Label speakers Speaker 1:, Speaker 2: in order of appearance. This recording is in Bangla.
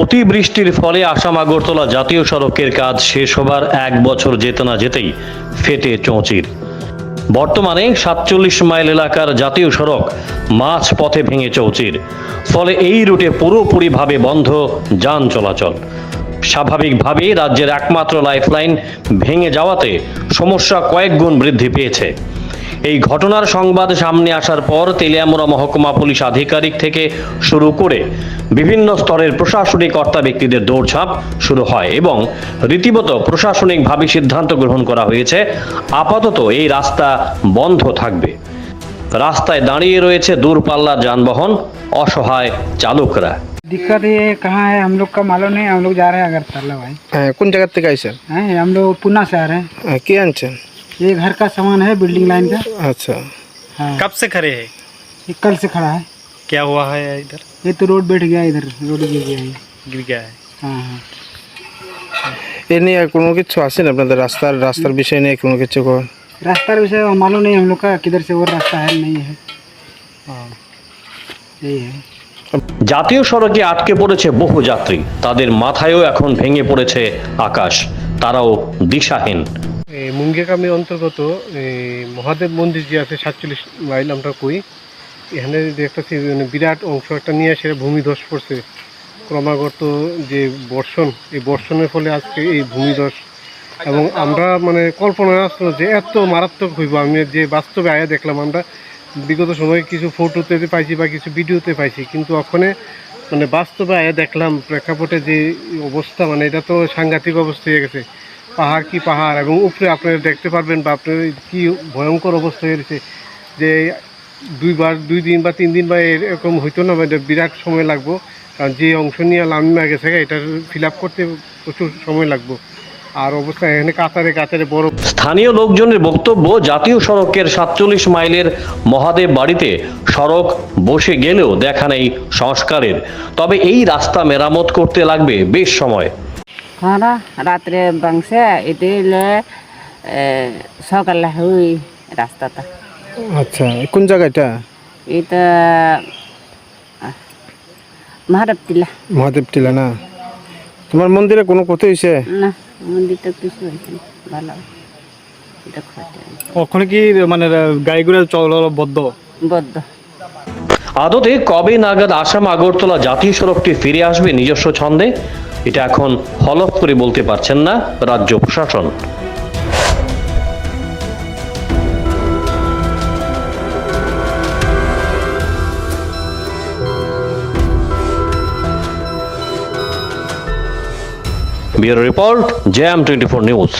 Speaker 1: অতিবৃষ্টির ফলে আসাম আগরতলা জাতীয় সড়কের কাজ শেষ হবার এক বছর যেতে না যেতেই ফেটে চৌচির। বর্তমানে সাতচল্লিশ মাইল এলাকার জাতীয় সড়ক মাছ পথে ভেঙে চৌচির। ফলে এই রুটে পুরোপুরিভাবে বন্ধ যান চলাচল। স্বাভাবিকভাবেই রাজ্যের একমাত্র লাইফলাইন ভেঙে যাওয়াতে সমস্যা কয়েক গুণ বৃদ্ধি পেয়েছে। এই ঘটনার সংবাদ সামনে আসার পর তেলিয়ামুড়া মহকুমা পুলিশ আধিকারিক থেকে শুরু করে বিভিন্ন স্তরের প্রশাসনিক কর্তা ব্যক্তিদের দৌড়ঝাঁপ শুরু হয় এবং রীতিমতো প্রশাসনিকভাবে সিদ্ধান্ত গ্রহণ করা হয়েছে আপাতত এই রাস্তা বন্ধ থাকবে রাস্তায় দাঁড়িয়ে রয়েছে দূরপাল্লার যানবাহন অসহায় চালকরা
Speaker 2: दिक्कत ये कहाँ है हम लोग का मालूम नहीं हम लोग जा रहे हैं अगरतला भाई
Speaker 3: হ্যাঁ कोण जगात ते काय सर
Speaker 2: हैं हम लोग पुणे से आ रहे हैं
Speaker 3: হ্যাঁ, কি আনছেন
Speaker 2: ये घर का सामान है बिल्डिंग लाइन का
Speaker 3: আচ্ছা
Speaker 2: हाँ
Speaker 4: कब से खड़े हैं
Speaker 2: ये कल से खड़ा है
Speaker 4: क्या हुआ है इधर
Speaker 2: ये तो रोड बैठ गया इधर रोड गिर गया ये
Speaker 4: गिर गया है
Speaker 2: हाँ हाँ
Speaker 3: এ নিয়ে কোনো কিছু আছেন আপনাদের রাস্তার রাস্তার বিষয় নিয়ে কোনো কিছু কর-
Speaker 2: रास्ता विषय मालूम नहीं हम लोग का किधर से वो रास्ता है नहीं है हाँ यही है
Speaker 1: জাতীয় সড়কে আটকে পড়েছে বহু যাত্রী তাদের মাথায়ও এখন ভেঙে পড়েছে আকাশ তারাও দিশাহীন
Speaker 5: এই মুঙ্গেকামের অন্তর্গত মহাদেব মন্দির যে আছে, সাতচল্লিশ মাইল আমরা কই, এখানে দেখতেছি মানে বিরাট অংশ একটা নিয়ে সেটা ভূমিধস পড়ছে। ক্রমাগত যে বর্ষণ, এই বর্ষণের ফলে আজকে এই ভূমিধস। এবং আমরা মানে কল্পনা আসলো যে এত মারাত্মক হইব। আমি যে বাস্তবে আয়া দেখলাম, আমরা বিগত সময়ে কিছু ফটোতে পাইছি বা কিছু ভিডিওতে পাইছি, কিন্তু ওখানে মানে বাস্তবে আয়া দেখলাম প্রেক্ষাপটে যে অবস্থা মানে এটা তো সাংঘাতিক অবস্থা হয়ে গেছে। পাহাড় কি পাহাড় এবং উপরে আপনারা দেখতে পারবেন বা আপনার কি ভয়ঙ্কর অবস্থা হয়ে গেছে যে দুইবার, দুই দিন বা তিন দিন বা এরকম হইতো না মানে বিরাট সময় লাগবো। কারণ যে অংশ নিয়ে লামিমা গেছে এটা ফিল করতে প্রচুর সময় লাগবো। আর অবস্থা এখানে কাতারে কাতারে বড়।
Speaker 1: স্থানীয় লোকজনের বক্তব্য, জাতীয় সড়কের সাতচল্লিশ মাইলের মহাদেব বাড়িতে সড়ক বসে গেলেও দেখা নেই সংস্কারের। তবে এই রাস্তা মেরামত করতে লাগবে বেশ সময়।
Speaker 6: খানা রাত্রে বাংসে এদিলে সকালে হুই রাস্তাটা।
Speaker 3: আচ্ছা কোন জায়গা এটা?
Speaker 6: মহাদেব টিলা।
Speaker 3: মহাদেব টিলা না? তোমার মন্দিরে কোনো ক্ষতি হয়েছে?
Speaker 6: না মন্দিরটা কিছু হয়েছে ভালো।
Speaker 4: ওখানে কি মানে গাড়িগুলো চলাচল বদ্ধ?
Speaker 6: বদ্ধ।
Speaker 1: আদতে কবে নাগাদ আসাম আগরতলা জাতীয় সড়কটি ফিরে আসবে নিজস্ব ছন্দে? এটা এখন হলফ করে বলতে পারছেন না রাজ্য প্রশাসন। ব্যুরো রিপোর্ট জ্যাম টোয়েন্টি ফোর নিউজ।